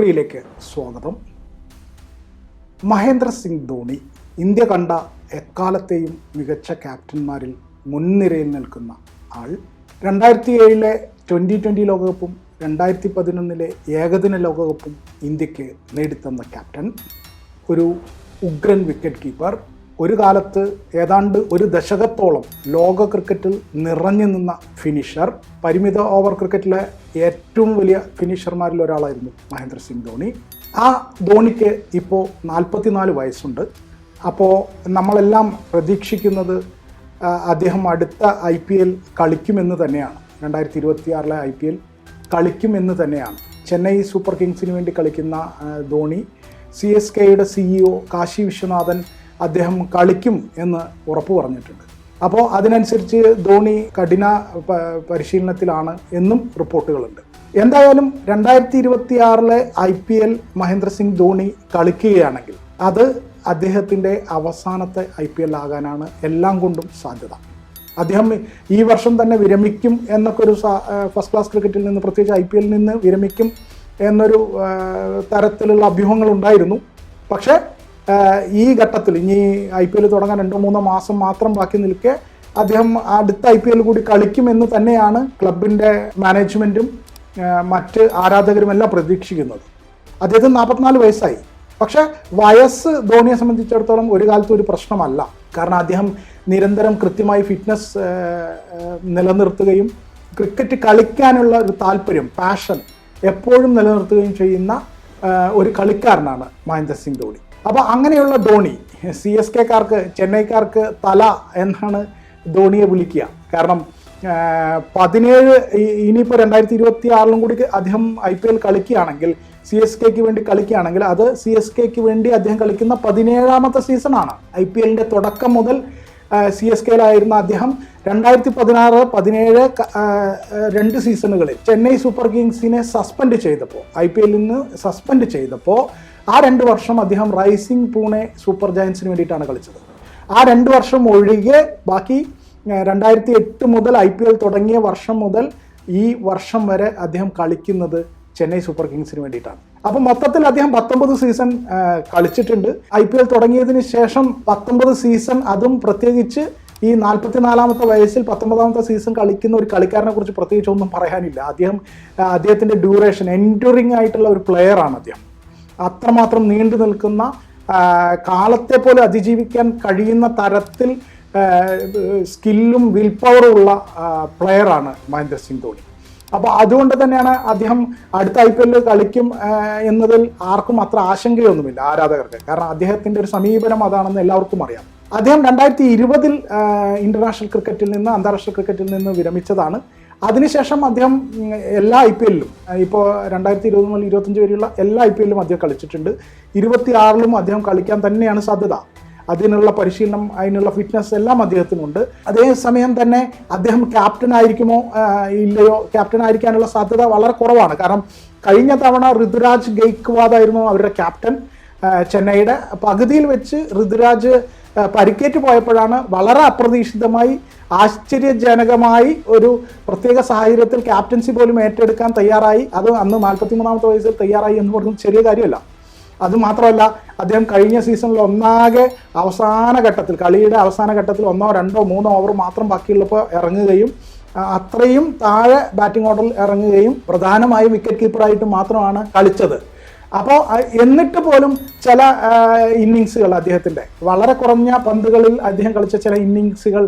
ഫുക്രിയിലേക്ക് സ്വാഗതം. മഹേന്ദ്ര സിംഗ് ധോണി ഇന്ത്യ കണ്ട എക്കാലത്തെയും മികച്ച ക്യാപ്റ്റന്മാരിൽ മുൻനിരയിൽ നിൽക്കുന്ന ആൾ രണ്ടായിരത്തി ഏഴിലെ ട്വന്റി ട്വന്റി ലോകകപ്പും രണ്ടായിരത്തി പതിനൊന്നിലെ ഏകദിന ലോകകപ്പും ഇന്ത്യയ്ക്ക് നേടിത്തന്ന ക്യാപ്റ്റൻ. ഒരു ഉഗ്രൻ വിക്കറ്റ് കീപ്പർ. ഒരു കാലത്ത് ഏതാണ്ട് ഒരു ദശകത്തോളം ലോക ക്രിക്കറ്റിൽ നിറഞ്ഞു നിന്ന ഫിനിഷർ പരിമിത ഓവർ ക്രിക്കറ്റിലെ ഏറ്റവും വലിയ ഫിനിഷർമാരിൽ ഒരാളായിരുന്നു മഹേന്ദ്ര സിംഗ് ധോണി. ആ ധോണിക്ക് ഇപ്പോൾ നാൽപ്പത്തിനാല് വയസ്സുണ്ട്. അപ്പോൾ നമ്മളെല്ലാം പ്രതീക്ഷിക്കുന്നത് അദ്ദേഹം അടുത്ത ഐ പി എൽ കളിക്കുമെന്ന് തന്നെയാണ്. രണ്ടായിരത്തി ഇരുപത്തിയാറിലെ ഐ പി എൽ കളിക്കുമെന്ന് തന്നെയാണ്. ചെന്നൈ സൂപ്പർ കിങ്സിന് വേണ്ടി കളിക്കുന്ന ധോണി സി എസ് കെയുടെ സിഇഒ കാശി വിശ്വനാഥൻ അദ്ദേഹം കളിക്കും എന്ന് ഉറപ്പ് പറഞ്ഞിട്ടുണ്ട്. അപ്പോൾ അതിനനുസരിച്ച് ധോണി കഠിന പരിശീലനത്തിലാണ് എന്നും റിപ്പോർട്ടുകളുണ്ട്. എന്തായാലും രണ്ടായിരത്തി ഇരുപത്തി ആറിലെ I P L Mahendra Singh Dhoni കളിക്കുകയാണെങ്കിൽ അത് അദ്ദേഹത്തിന്റെ അവസാനത്തെ ഐ പി എൽ ആകാനാണ് എല്ലാം കൊണ്ടും സാധ്യത. അദ്ദേഹം ഈ വർഷം തന്നെ വിരമിക്കും എന്നൊക്കെ ഒരു ഫസ്റ്റ് ക്ലാസ് ക്രിക്കറ്റിൽ നിന്ന് പ്രത്യേകിച്ച് ഐ പി എല്ലിൽ നിന്ന് വിരമിക്കും എന്നൊരു തരത്തിലുള്ള അഭ്യൂഹങ്ങൾ ഉണ്ടായിരുന്നു പക്ഷേ ഈ ഘട്ടത്തിൽ ഇനി ഐ പി എൽ തുടങ്ങാൻ രണ്ടോ മൂന്നോ മാസം മാത്രം ബാക്കി നിൽക്കെ അദ്ദേഹം അടുത്ത ഐ പി എൽ കൂടി കളിക്കുമെന്ന് തന്നെയാണ് ക്ലബിന്റെ മാനേജ്മെന്റും മറ്റ് ആരാധകരും എല്ലാം പ്രതീക്ഷിക്കുന്നത്. അദ്ദേഹത്തിന് നാൽപ്പത്തിനാല് വയസ്സായി. പക്ഷേ വയസ്സ് ധോണിയെ സംബന്ധിച്ചിടത്തോളം ഒരു കാലത്തും ഒരു പ്രശ്നമല്ല. കാരണം അദ്ദേഹം നിരന്തരം കൃത്യമായി ഫിറ്റ്നസ് നിലനിർത്തുകയും ക്രിക്കറ്റ് കളിക്കാനുള്ള ഒരു താല്പര്യം പാഷൻ എപ്പോഴും നിലനിർത്തുകയും ചെയ്യുന്ന ഒരു കളിക്കാരനാണ് മഹേന്ദ്ര സിംഗ് ധോണി. അപ്പോൾ അങ്ങനെയുള്ള ധോണി സി എസ് കെക്കാർക്ക് ചെന്നൈക്കാർക്ക് തല എന്നാണ് ധോണിയെ വിളിക്കുക. കാരണം പതിനേഴ് ഇനിയിപ്പോൾ രണ്ടായിരത്തി ഇരുപത്തി ആറിലും കൂടി അദ്ദേഹം ഐ പി എൽ കളിക്കുകയാണെങ്കിൽ സി എസ് കെക്ക് വേണ്ടി കളിക്കുകയാണെങ്കിൽ അത് സി എസ് കെക്ക് വേണ്ടി അദ്ദേഹം കളിക്കുന്ന പതിനേഴാമത്തെ സീസണാണ്. ഐ പി എല്ലിന്റെ തുടക്കം മുതൽ സി എസ് കെയിലായിരുന്ന അദ്ദേഹം രണ്ടായിരത്തി പതിനാറ് പതിനേഴ് രണ്ട് സീസണുകളിൽ ചെന്നൈ സൂപ്പർ കിങ്സിനെ സസ്പെൻഡ് ചെയ്തപ്പോൾ ഐ പി എല്ലിൽ നിന്ന് സസ്പെൻഡ് ചെയ്തപ്പോൾ ആ രണ്ട് വർഷം അദ്ദേഹം റൈസിംഗ് പൂനെ സൂപ്പർ ജയൻസിന് വേണ്ടിയിട്ടാണ് കളിച്ചത്. ആ രണ്ട് വർഷം ഒഴികെ ബാക്കി രണ്ടായിരത്തി എട്ട് മുതൽ ഐ പി എൽ തുടങ്ങിയ വർഷം മുതൽ ഈ വർഷം വരെ അദ്ദേഹം കളിക്കുന്നത് ചെന്നൈ സൂപ്പർ കിങ്സിന് വേണ്ടിയിട്ടാണ്. അപ്പോൾ മൊത്തത്തിൽ അദ്ദേഹം പത്തൊമ്പത് സീസൺ കളിച്ചിട്ടുണ്ട്. ഐ പി എൽ തുടങ്ങിയതിന് ശേഷം പത്തൊമ്പത് സീസൺ അതും പ്രത്യേകിച്ച് ഈ നാൽപ്പത്തിനാലാമത്തെ വയസ്സിൽ പത്തൊമ്പതാമത്തെ സീസൺ കളിക്കുന്ന ഒരു കളിക്കാരനെ കുറിച്ച് പ്രത്യേകിച്ച് ഒന്നും പറയാനില്ല. അദ്ദേഹം അദ്ദേഹത്തിന്റെ ഡ്യൂറേഷൻ എൻഡ്യൂറിങ് ആയിട്ടുള്ള ഒരു പ്ലെയറാണ് അദ്ദേഹം. അത്രമാത്രം നീണ്ടു നിൽക്കുന്ന കാലത്തെ പോലെ അതിജീവിക്കാൻ കഴിയുന്ന തരത്തിൽ സ്കില്ലും വിൽ പവറും ഉള്ള പ്ലെയറാണ് മഹേന്ദ്ര സിംഗ് ധോണി. അപ്പോൾ അതുകൊണ്ട് തന്നെയാണ് അദ്ദേഹം അടുത്ത ഐ പി എല്ലിൽ കളിക്കും എന്നതിൽ ആർക്കും അത്ര ആശങ്കയൊന്നുമില്ല ആരാധകർക്ക്. കാരണം അദ്ദേഹത്തിന്റെ ഒരു സമീപനം അതാണെന്ന് എല്ലാവർക്കും അറിയാം. അദ്ദേഹം രണ്ടായിരത്തി ഇരുപതിൽ ഇന്റർനാഷണൽ ക്രിക്കറ്റിൽ നിന്ന് അന്താരാഷ്ട്ര ക്രിക്കറ്റിൽ നിന്ന് വിരമിച്ചതാണ്. അതിനുശേഷം അദ്ദേഹം എല്ലാ ഐ പി എല്ലിലും ഇപ്പോൾ രണ്ടായിരത്തി ഇരുപത് മുതൽ ഇരുപത്തഞ്ച് വരെയുള്ള എല്ലാ ഐ പി എല്ലിലും അദ്ദേഹം കളിച്ചിട്ടുണ്ട്. ഇരുപത്തി ആറിലും അദ്ദേഹം കളിക്കാൻ തന്നെയാണ് സാധ്യത. അതിനുള്ള പരിശീലനം അതിനുള്ള ഫിറ്റ്നസ് എല്ലാം അദ്ദേഹത്തിനുണ്ട്. അതേസമയം തന്നെ അദ്ദേഹം ക്യാപ്റ്റൻ ആയിരിക്കുമോ ഇല്ലയോ ക്യാപ്റ്റൻ ആയിരിക്കാനുള്ള സാധ്യത വളരെ കുറവാണ്. കാരണം കഴിഞ്ഞ തവണ ഋതുരാജ് ഗെയ്ക്വാദ് ആയിരുന്നു അവരുടെ ക്യാപ്റ്റൻ ചെന്നൈയുടെ പകുതിയിൽ വെച്ച് ഋതുരാജ് പരിക്കേറ്റ് പോയപ്പോഴാണ് വളരെ അപ്രതീക്ഷിതമായി ആശ്ചര്യജനകമായി ഒരു പ്രത്യേക സാഹചര്യത്തിൽ ക്യാപ്റ്റൻസി പോലും ഏറ്റെടുക്കാൻ തയ്യാറായി. അത് അന്ന് നാൽപ്പത്തി മൂന്നാമത്തെ വയസ്സിൽ തയ്യാറായി എന്ന് പറയുന്നത് ചെറിയ കാര്യമല്ല. അത് മാത്രമല്ല അദ്ദേഹം കഴിഞ്ഞ സീസണിൽ ഒന്നാകെ അവസാന ഘട്ടത്തിൽ കളിയുടെ അവസാന ഘട്ടത്തിൽ ഒന്നോ രണ്ടോ മൂന്നോ ഓവർ മാത്രം ബാക്കിയുള്ളപ്പോൾ ഇറങ്ങുകയും അത്രയും താഴെ ബാറ്റിംഗ് ഓർഡറിൽ ഇറങ്ങുകയും പ്രധാനമായും വിക്കറ്റ് കീപ്പറായിട്ട് മാത്രമാണ് കളിച്ചത്. അപ്പോൾ എന്നിട്ട് പോലും ചില ഇന്നിങ്സുകൾ അദ്ദേഹത്തിന്റെ വളരെ കുറഞ്ഞ പന്തുകളിൽ അദ്ദേഹം കളിച്ച ചില ഇന്നിങ്സുകൾ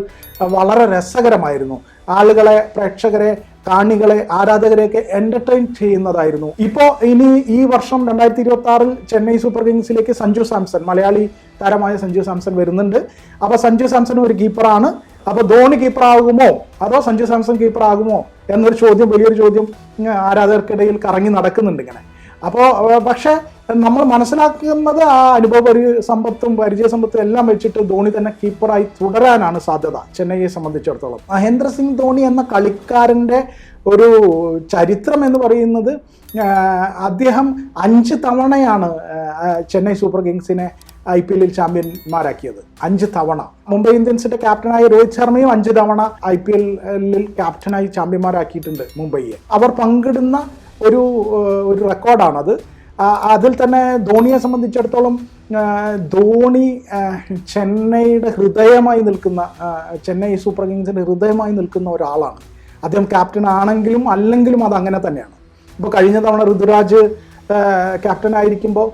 വളരെ രസകരമായിരുന്നു. ആളുകളെ പ്രേക്ഷകരെ കാണികളെ ആരാധകരെയൊക്കെ എന്റർടൈൻ ചെയ്യുന്നതായിരുന്നു. ഇപ്പോൾ ഇനി ഈ വർഷം രണ്ടായിരത്തി ഇരുപത്തി ആറിൽ ചെന്നൈ സൂപ്പർ കിങ്സിലേക്ക് സഞ്ജു സാംസൺ മലയാളി താരമായ സഞ്ജു സാംസൺ വരുന്നുണ്ട്. അപ്പോൾ സഞ്ജു സാംസൺ ഒരു കീപ്പറാണ് അപ്പോൾ ധോണി കീപ്പർ ആകുമോ? അതോ സഞ്ജു സാംസൺ കീപ്പർ ആകുമോ? എന്നൊരു ചോദ്യം വലിയൊരു ചോദ്യം ആരാധകർക്കിടയിൽ കറങ്ങി നടക്കുന്നുണ്ട് ഇങ്ങനെ. അപ്പോൾ പക്ഷേ നമ്മൾ മനസ്സിലാക്കുന്നത് ആ അനുഭവ സമ്പത്തും പരിചയ സമ്പത്തും എല്ലാം വെച്ചിട്ട് ധോണി തന്നെ കീപ്പറായി തുടരാനാണ് സാധ്യത ചെന്നൈയെ സംബന്ധിച്ചിടത്തോളം. മഹേന്ദ്ര സിംഗ് ധോണി എന്ന കളിക്കാരന്റെ ഒരു ചരിത്രം എന്ന് പറയുന്നത് അദ്ദേഹം അഞ്ച് തവണയാണ് ചെന്നൈ സൂപ്പർ കിങ്സിനെ ഐ പി എല്ലിൽ ചാമ്പ്യന്മാരാക്കിയത്. അഞ്ച് തവണ. മുംബൈ ഇന്ത്യൻസിന്റെ ക്യാപ്റ്റനായ രോഹിത് ശർമ്മയും അഞ്ച് തവണ ഐ പി എല്ലിൽ ക്യാപ്റ്റനായി ചാമ്പ്യന്മാരാക്കിയിട്ടുണ്ട് മുംബൈയെ. അവർ പങ്കിടുന്ന ഒരു ഒരു റെക്കോർഡാണത് അത്. അതിൽ തന്നെ ധോണിയെ സംബന്ധിച്ചിടത്തോളം ധോണി ചെന്നൈയുടെ ഹൃദയമായി നിൽക്കുന്ന ചെന്നൈ സൂപ്പർ കിങ്സിന്റെ ഹൃദയമായി നിൽക്കുന്ന ഒരാളാണ്. അദ്ദേഹം ക്യാപ്റ്റൻ ആണെങ്കിലും അല്ലെങ്കിലും അത് അങ്ങനെ തന്നെയാണ്. ഇപ്പോൾ കഴിഞ്ഞ തവണ ഋതുരാജ് ക്യാപ്റ്റൻ ആയിരിക്കുമ്പോൾ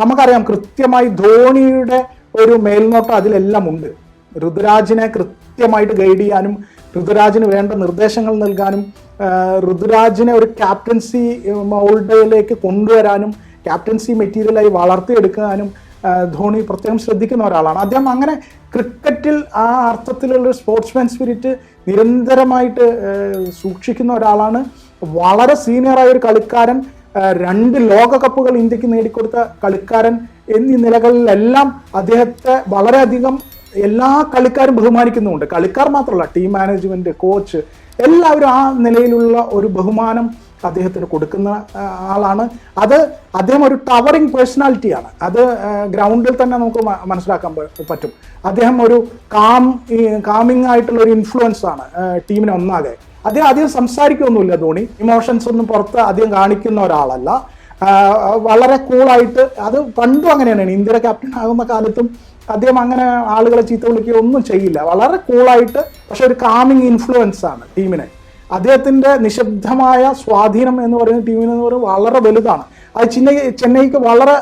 നമുക്കറിയാം കൃത്യമായി ധോണിയുടെ ഒരു മേൽനോട്ടം അതിലെല്ലാം ഉണ്ട്. ഋതുരാജിനെ കൃത്യമായിട്ട് ഗൈഡ് ചെയ്യാനും ഋതുരാജിന് വേണ്ട നിർദ്ദേശങ്ങൾ നൽകാനും ഋതുരാജിനെ ഒരു ക്യാപ്റ്റൻസി മൗൾഡയിലേക്ക് കൊണ്ടുവരാനും ക്യാപ്റ്റൻസി മെറ്റീരിയലായി വളർത്തിയെടുക്കാനും ധോണി പ്രത്യേകം ശ്രദ്ധിക്കുന്ന ഒരാളാണ്. അദ്ദേഹം അങ്ങനെ ക്രിക്കറ്റിൽ ആ അർത്ഥത്തിലുള്ള സ്പോർട്സ്മാൻ സ്പിരിറ്റ് നിരന്തരമായിട്ട് സൂക്ഷിക്കുന്ന ഒരാളാണ്. വളരെ സീനിയറായ ഒരു കളിക്കാരൻ രണ്ട് ലോകകപ്പുകൾ ഇന്ത്യയ്ക്ക് നേടിക്കൊടുത്ത കളിക്കാരൻ എന്നീ നിലകളിലെല്ലാം അദ്ദേഹത്തെ വളരെയധികം എല്ലാ കളിക്കാരും ബഹുമാനിക്കുന്നുമുണ്ട്. കളിക്കാർ മാത്രമല്ല ടീം മാനേജ്മെന്റ് കോച്ച് എല്ലാവരും ആ നിലയിലുള്ള ഒരു ബഹുമാനം അദ്ദേഹത്തിന് കൊടുക്കുന്ന ആളാണ്. അത് അദ്ദേഹം ഒരു ടവറിങ് പേഴ്സണാലിറ്റിയാണ് അത് ഗ്രൗണ്ടിൽ തന്നെ നമുക്ക് മനസ്സിലാക്കാൻ പറ്റും. അദ്ദേഹം ഒരു കാം കാമിങ് ആയിട്ടുള്ള ഒരു ഇൻഫ്ലുവൻസ് ആണ് ടീമിനെ ഒന്നാകെ. അദ്ദേഹം അധികം സംസാരിക്കൊന്നുമില്ല ധോണി. ഇമോഷൻസ് ഒന്നും പുറത്ത് അധികം കാണിക്കുന്ന ഒരാളല്ല. വളരെ കൂളായിട്ട് അത് പണ്ടും അങ്ങനെയാണ്. ഇന്ത്യയുടെ ക്യാപ്റ്റൻ ആകുന്ന കാലത്തും അദ്ദേഹം അങ്ങനെ ആളുകളെ ചീത്ത വിളിക്കുകയോ ഒന്നും ചെയ്യില്ല. വളരെ കൂളായിട്ട് പക്ഷെ ഒരു കാമിങ് ഇൻഫ്ലുവൻസ് ആണ് ടീമിനെ. അദ്ദേഹത്തിന്റെ നിശബ്ദമായ സ്വാധീനം എന്ന് പറയുന്ന ടീമിന് എന്ന് പറയുന്നത് വളരെ വലുതാണ്. അത് ചെന്നൈ ചെന്നൈക്ക് വളരെ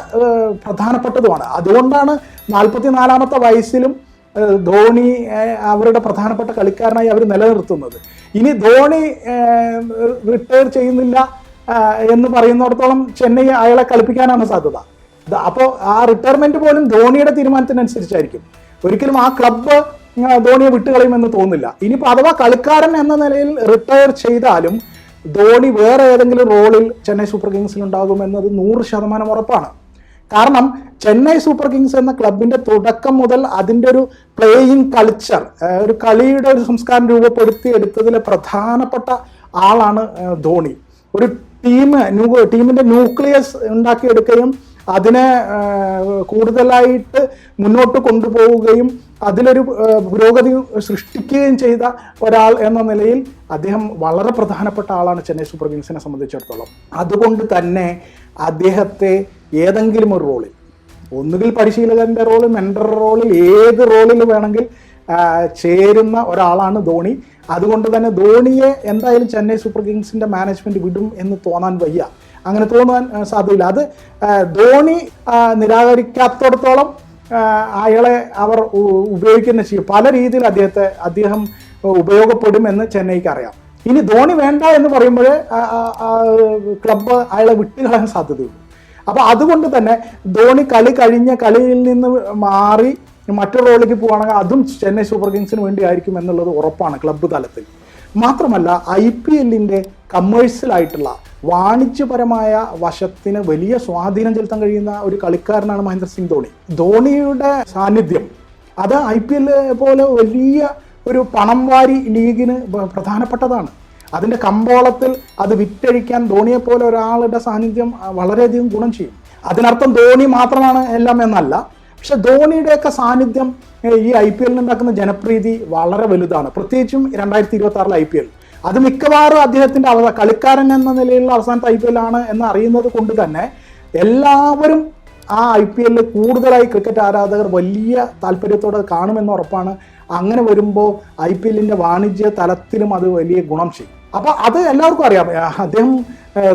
പ്രധാനപ്പെട്ടതുമാണ്. അതുകൊണ്ടാണ് നാൽപ്പത്തി നാലാമത്തെ വയസ്സിലും ധോണി അവരുടെ പ്രധാനപ്പെട്ട കളിക്കാരനായി അവർ നിലനിർത്തുന്നത്. ഇനി ധോണി റിട്ടയർ ചെയ്യുന്നില്ല എന്ന് പറയുന്നിടത്തോളം ചെന്നൈ അയാളെ കളിപ്പിക്കാനാണ് സാധ്യത. അപ്പോൾ ആ റിട്ടയർമെന്റ് പോലും ധോണിയുടെ തീരുമാനത്തിനനുസരിച്ചായിരിക്കും. ഒരിക്കലും ആ ക്ലബ്ബ് ധോണിയെ വിട്ടുകളയുമെന്ന് തോന്നില്ല ഇനിയിപ്പോൾ അഥവാ കളിക്കാരൻ എന്ന നിലയിൽ റിട്ടയർ ചെയ്താലും ധോണി വേറെ ഏതെങ്കിലും റോളിൽ ചെന്നൈ സൂപ്പർ കിങ്സിൽ ഉണ്ടാകുമെന്നത് നൂറ് ശതമാനം ഉറപ്പാണ്. കാരണം ചെന്നൈ സൂപ്പർ കിങ്സ് എന്ന ക്ലബിന്റെ തുടക്കം മുതൽ അതിന്റെ ഒരു പ്ലേയിങ് കൾച്ചർ ഒരു കളിയുടെ ഒരു സംസ്കാരം രൂപപ്പെടുത്തി എടുത്തതിലെ പ്രധാനപ്പെട്ട ആളാണ് ധോണി. ഒരു ടീം ടീമിന്റെ ന്യൂക്ലിയസ് ഉണ്ടാക്കിയെടുക്കുകയും അതിനെ കൂടുതലായിട്ട് മുന്നോട്ട് കൊണ്ടുപോവുകയും അതിലൊരു പുരോഗതി സൃഷ്ടിക്കുകയും ചെയ്ത ഒരാൾ എന്ന നിലയിൽ അദ്ദേഹം വളരെ പ്രധാനപ്പെട്ട ആളാണ് ചെന്നൈ സൂപ്പർ കിങ്സിനെ സംബന്ധിച്ചിടത്തോളം. അതുകൊണ്ട് തന്നെ അദ്ദേഹത്തെ ഏതെങ്കിലും ഒരു റോളിൽ ഒന്നുകിൽ പരിശീലകന്റെ റോൾ മെൻഡർ റോളിൽ ഏത് റോളിൽ വേണമെങ്കിൽ ചേരുന്ന ഒരാളാണ് ധോണി. അതുകൊണ്ട് തന്നെ ധോണിയെ എന്തായാലും ചെന്നൈ സൂപ്പർ കിങ്സിന്റെ മാനേജ്മെന്റ് വിടും എന്ന് തോന്നാൻ വയ്യ. അങ്ങനെ തോന്നാൻ സാധ്യമില്ല അത് ധോണി നിരാകരിക്കാത്തടത്തോളം അയാളെ അവർ ഉപയോഗിക്കുന്ന ചെയ്യും. പല രീതിയിൽ അദ്ദേഹത്തെ അദ്ദേഹം ഉപയോഗപ്പെടും എന്ന് ചെന്നൈക്ക് അറിയാം. ഇനി ധോണി വേണ്ട എന്ന് പറയുമ്പോൾ ക്ലബ്ബ് അയാളെ വിട്ടുകളയാൻ സാധ്യതയുള്ളൂ. അപ്പൊ അതുകൊണ്ട് തന്നെ ധോണി കളി കഴിഞ്ഞ കളിയിൽ നിന്ന് മാറി മറ്റൊരു റോളിലേക്ക് പോവുകയാണെങ്കിൽ അതും ചെന്നൈ സൂപ്പർ കിങ്സിന് വേണ്ടി ആയിരിക്കും എന്നുള്ളത് ഉറപ്പാണ് ക്ലബ്ബ് തലത്തിൽ. മാത്രമല്ല ഐ പി എല്ലിന്റെ കമേഴ്സ്യലായിട്ടുള്ള വാണിജ്യപരമായ വശത്തിന് വലിയ സ്വാധീനം ചെലുത്താൻ കഴിയുന്ന ഒരു കളിക്കാരനാണ് മഹേന്ദ്ര സിംഗ് ധോണി. ധോണിയുടെ സാന്നിധ്യം അത് ഐ പി എൽ പോലെ വലിയ ഒരു പണം വാരി ലീഗിന് പ്രധാനപ്പെട്ടതാണ്. അതിന്റെ കമ്പോളത്തിൽ അത് വിറ്റഴിക്കാൻ ധോണിയെ പോലെ ഒരാളുടെ സാന്നിധ്യം വളരെയധികം ഗുണം ചെയ്യും. അതിനർത്ഥം ധോണി മാത്രമാണ് എല്ലാം എന്നല്ല പക്ഷെ ധോണിയുടെയൊക്കെ സാന്നിധ്യം ഈ ഐ പി എല്ലിൽ ഉണ്ടാക്കുന്ന ജനപ്രീതി വളരെ വലുതാണ്. പ്രത്യേകിച്ചും രണ്ടായിരത്തി ഇരുപത്തി ആറിലെ ഐ പി എൽ. അത് മിക്കവാറും അദ്ദേഹത്തിന്റെ അവസാന കളിക്കാരൻ എന്ന നിലയിലുള്ള അവസാനത്തെ ഐ പി എൽ ആണ് എന്ന് അറിയുന്നത് കൊണ്ട് തന്നെ എല്ലാവരും ആ ഐ പി എല്ലിൽ കൂടുതലായി ക്രിക്കറ്റ് ആരാധകർ വലിയ താല്പര്യത്തോടെ കാണുമെന്ന് ഉറപ്പാണ്. അങ്ങനെ വരുമ്പോൾ ഐ പി എല്ലിന്റെ വാണിജ്യ തലത്തിലും അത് വലിയ ഗുണം ചെയ്യും. അപ്പോൾ അത് എല്ലാവർക്കും അറിയാം. അദ്ദേഹം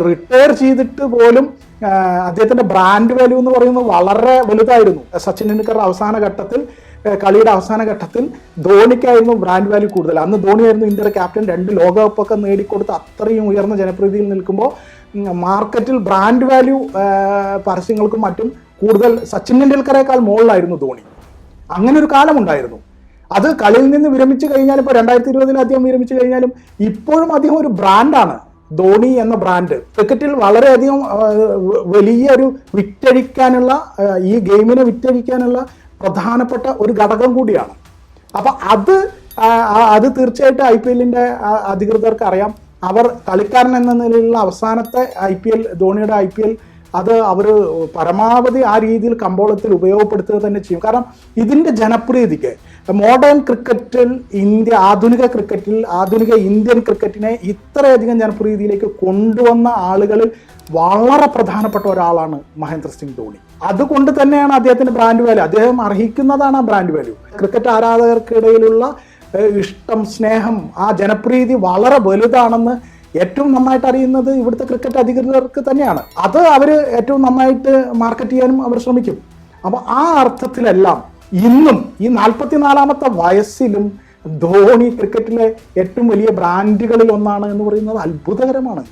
റിട്ടയർ ചെയ്തിട്ട് പോലും അദ്ദേഹത്തിന്റെ ബ്രാൻഡ് വാല്യൂ എന്ന് പറയുന്നത് വളരെ വലുതായിരുന്നു. സച്ചിൻ ടെണ്ടുൽക്കർ അവസാന ഘട്ടത്തിൽ കളിയുടെ അവസാന ഘട്ടത്തിൽ ധോണിക്കായിരുന്നു ബ്രാൻഡ് വാല്യൂ കൂടുതൽ. അന്ന് ധോണിയായിരുന്നു ഇന്ത്യയുടെ ക്യാപ്റ്റൻ രണ്ട് ലോകകപ്പൊക്കെ നേടിക്കൊടുത്ത് അത്രയും ഉയർന്ന ജനപ്രീതിയിൽ നിൽക്കുമ്പോൾ മാർക്കറ്റിൽ ബ്രാൻഡ് വാല്യൂ പരസ്യങ്ങൾക്കും മറ്റും കൂടുതൽ സച്ചിൻ ടെണ്ടുൽക്കറേക്കാൾ മുകളിലായിരുന്നു ധോണി. അങ്ങനെ ഒരു കാലമുണ്ടായിരുന്നു. അത് കളിയിൽ നിന്ന് വിരമിച്ചു കഴിഞ്ഞാലും ഇപ്പോൾ രണ്ടായിരത്തി ഇരുപതിൽ അദ്ദേഹം വിരമിച്ചു കഴിഞ്ഞാലും ഇപ്പോഴും അദ്ദേഹം ഒരു ബ്രാൻഡാണ് ധോണി എന്ന ബ്രാൻഡ് ക്രിക്കറ്റിൽ വളരെയധികം വലിയൊരു വിറ്റഴിക്കാനുള്ള ഈ ഗെയിമിനെ വിറ്റഴിക്കാനുള്ള പ്രധാനപ്പെട്ട ഒരു ഘടകം കൂടിയാണ്. അപ്പൊ അത് അത് തീർച്ചയായിട്ടും ഐ പി എല്ലിന്റെ അധികൃതർക്ക് അറിയാം. അവർ കളിക്കാരൻ എന്ന നിലയിലുള്ള അവസാനത്തെ ഐ പി എൽ ധോണിയുടെ ഐ പി എൽ അത് അവർ പരമാവധി ആ രീതിയിൽ കമ്പോളത്തിൽ ഉപയോഗപ്പെടുത്തുക തന്നെ ചെയ്യും. കാരണം ഇതിന്റെ ജനപ്രീതിക്ക് മോഡേൺ ക്രിക്കറ്റിൽ ഇന്ത്യ ആധുനിക ക്രിക്കറ്റിൽ ആധുനിക ഇന്ത്യൻ ക്രിക്കറ്റിനെ ഇത്രയധികം ജനപ്രീതിയിലേക്ക് കൊണ്ടുവന്ന ആളുകളിൽ വളരെ പ്രധാനപ്പെട്ട ഒരാളാണ് മഹേന്ദ്ര സിംഗ് ധോണി. അതുകൊണ്ട് തന്നെയാണ് അദ്ദേഹത്തിന്റെ ബ്രാൻഡ് വാല്യൂ അദ്ദേഹം അർഹിക്കുന്നതാണ് ആ ബ്രാൻഡ് വാല്യൂ ക്രിക്കറ്റ് ആരാധകർക്കിടയിലുള്ള ഇഷ്ടം സ്നേഹം ആ ജനപ്രീതി വളരെ വലുതാണെന്ന് ഏറ്റവും നന്നായിട്ട് അറിയുന്നത് ഇവിടുത്തെ ക്രിക്കറ്റ് അധികൃതർക്ക് തന്നെയാണ്. അത് അവർ ഏറ്റവും നന്നായിട്ട് മാർക്കറ്റ് ചെയ്യാനും അവർ ശ്രമിക്കും. അപ്പോൾ ആ അർത്ഥത്തിലെല്ലാം ഇന്നും ഈ നാൽപ്പത്തിനാലാമത്തെ വയസ്സിലും ധോണി ക്രിക്കറ്റിലെ ഏറ്റവും വലിയ ബ്രാൻഡുകളിൽ ഒന്നാണ് എന്ന് പറയുന്നത് അത്ഭുതകരമാണ്.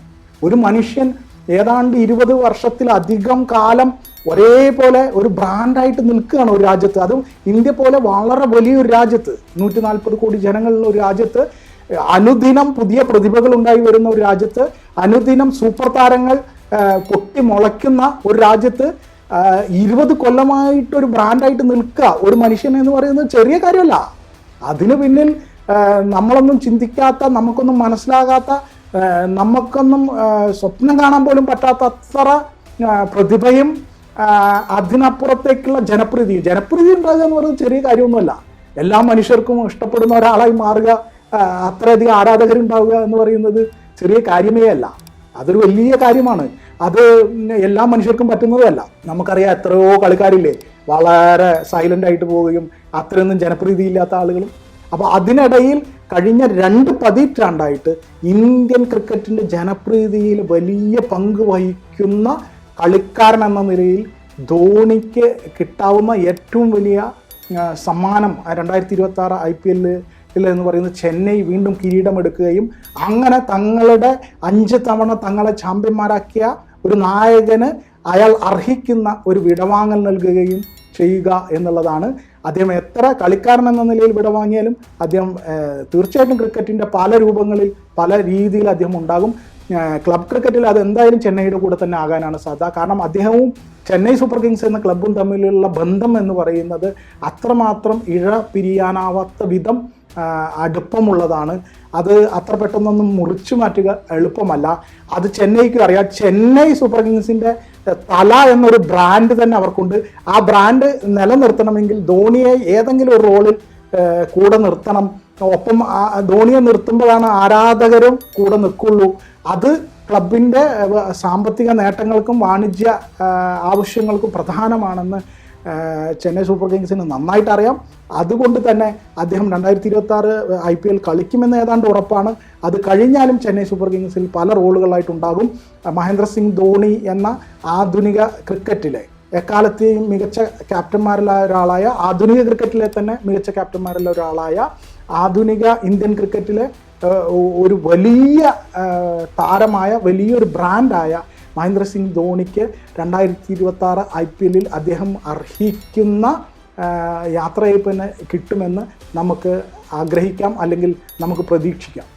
ഒരു മനുഷ്യൻ ഏതാണ്ട് ഇരുപത് വർഷത്തിലധികം കാലം ഒരേപോലെ ഒരു ബ്രാൻഡായിട്ട് നിൽക്കുകയാണ് ഒരു രാജ്യത്ത്. അതും ഇന്ത്യ പോലെ വളരെ വലിയൊരു രാജ്യത്ത് നൂറ്റി നാൽപ്പത് കോടി ജനങ്ങളുള്ള ഒരു രാജ്യത്ത് അനുദിനം പുതിയ പ്രതിഭകൾ ഉണ്ടായി വരുന്ന ഒരു രാജ്യത്ത് അനുദിനം സൂപ്പർ താരങ്ങൾ പൊട്ടി മുളയ്ക്കുന്ന ഒരു രാജ്യത്ത് ഇരുപത് കൊല്ലമായിട്ട് ഒരു ബ്രാൻഡായിട്ട് നിൽക്കുക ഒരു മനുഷ്യൻ എന്ന് പറയുന്നത് ചെറിയ കാര്യമല്ല. അതിന് പിന്നിൽ നമ്മളൊന്നും ചിന്തിക്കാത്ത നമുക്കൊന്നും മനസ്സിലാകാത്ത നമുക്കൊന്നും സ്വപ്നം കാണാൻ പോലും പറ്റാത്ത അത്ര പ്രതിഭയും അതിനപ്പുറത്തേക്കുള്ള ജനപ്രീതി ജനപ്രീതി ഉണ്ടാകുക എന്ന് പറയുന്നത് ചെറിയ കാര്യമൊന്നുമല്ല. എല്ലാ മനുഷ്യർക്കും ഇഷ്ടപ്പെടുന്ന ഒരാളായി മാറുക അത്രയധികം ആരാധകരുണ്ടാവുക എന്ന് പറയുന്നത് ചെറിയ കാര്യമേ അല്ല. അതൊരു വലിയ കാര്യമാണ്. അത് എല്ലാ മനുഷ്യർക്കും പറ്റുന്നതല്ല നമുക്കറിയാം എത്രയോ കളിക്കാരില്ലേ വളരെ സൈലന്റ് ആയിട്ട് പോവുകയും അത്രയൊന്നും ജനപ്രീതി ഇല്ലാത്ത ആളുകളും. അപ്പോൾ അതിനിടയിൽ കഴിഞ്ഞ രണ്ട് പതിറ്റാണ്ടായിട്ട് ഇന്ത്യൻ ക്രിക്കറ്റിന്റെ ജനപ്രീതിയിൽ വലിയ പങ്ക് വഹിക്കുന്ന കളിക്കാരൻ എന്ന നിലയിൽ ധോണിക്ക് കിട്ടാവുന്ന ഏറ്റവും വലിയ സമ്മാനം രണ്ടായിരത്തി ഇരുപത്തി ആറ് ഐ പി എല്ലിൽ എന്ന് പറയുന്ന ചെന്നൈ വീണ്ടും കിരീടമെടുക്കുകയും അങ്ങനെ തങ്ങളുടെ അഞ്ച് തവണ തങ്ങളെ ചാമ്പ്യന്മാരാക്കിയ ഒരു നായകന് അയാൾ അർഹിക്കുന്ന ഒരു വിടവാങ്ങൽ നൽകുകയും ചെയ്യുക എന്നുള്ളതാണ്. അദ്ദേഹം എത്ര കളിക്കാരൻ എന്ന നിലയിൽ വിടവാങ്ങിയാലും അദ്ദേഹം തീർച്ചയായിട്ടും ക്രിക്കറ്റിന്റെ പല രൂപങ്ങളിൽ പല രീതിയിൽ അദ്ദേഹം ഉണ്ടാകും. ക്ലബ് ക്രിക്കറ്റിൽ അതെന്തായാലും ചെന്നൈയുടെ കൂടെ തന്നെ ആകാനാണ് സാധ്യത. കാരണം അദ്ദേഹവും ചെന്നൈ സൂപ്പർ കിങ്സ് എന്ന ക്ലബും തമ്മിലുള്ള ബന്ധം എന്ന് പറയുന്നത് അത്രമാത്രം ഇഴ പിരിയാനാവാത്ത വിധം അടുപ്പമുള്ളതാണ്. അത് അത്ര പെട്ടെന്നൊന്നും മുറിച്ചു മാറ്റുക എളുപ്പമല്ല. അത് ചെന്നൈക്ക് അറിയാം. ചെന്നൈ സൂപ്പർ കിങ്സിന്റെ തല എന്നൊരു ബ്രാൻഡ് തന്നെ അവർക്കുണ്ട്. ആ ബ്രാൻഡ് നിലനിർത്തണമെങ്കിൽ ധോണിയെ ഏതെങ്കിലും ഒരു റോളിൽ കൂടെ നിർത്തണം. ഒപ്പം ധോണിയെ നിർത്തുമ്പോഴാണ് ആരാധകരും കൂടെ നിൽക്കുള്ളൂ. അത് ക്ലബിന്റെ സാമ്പത്തിക നേട്ടങ്ങൾക്കും വാണിജ്യ ആവശ്യങ്ങൾക്കും പ്രധാനമാണെന്ന് ചെന്നൈ സൂപ്പർ കിങ്സിന് നന്നായിട്ട് അറിയാം. അതുകൊണ്ട് തന്നെ അദ്ദേഹം രണ്ടായിരത്തി ഇരുപത്തി ആറ് ഐ പി എൽ കളിക്കുമെന്ന് ഏതാണ്ട് ഉറപ്പാണ്. അത് കഴിഞ്ഞാലും ചെന്നൈ സൂപ്പർ കിങ്സിൽ പല റോളുകളായിട്ടുണ്ടാകും മഹേന്ദ്ര സിംഗ് ധോണി എന്ന ആധുനിക ക്രിക്കറ്റിലെ എക്കാലത്തെയും മികച്ച ക്യാപ്റ്റന്മാരിലായ ഒരാളായ ആധുനിക ക്രിക്കറ്റിലെ തന്നെ മികച്ച ക്യാപ്റ്റന്മാരിലെ ഒരാളായ ആധുനിക ഇന്ത്യൻ ക്രിക്കറ്റിലെ ഒരു വലിയ താരമായ വലിയൊരു ബ്രാൻഡായ മഹേന്ദ്ര സിംഗ് ധോണിക്ക് രണ്ടായിരത്തി ഇരുപത്തി ആറ് ഐ പി എല്ലിൽ അദ്ദേഹം അർഹിക്കുന്ന യാത്രയപ്പന് കിട്ടുമെന്ന് നമുക്ക് ആഗ്രഹിക്കാം അല്ലെങ്കിൽ നമുക്ക് പ്രതീക്ഷിക്കാം.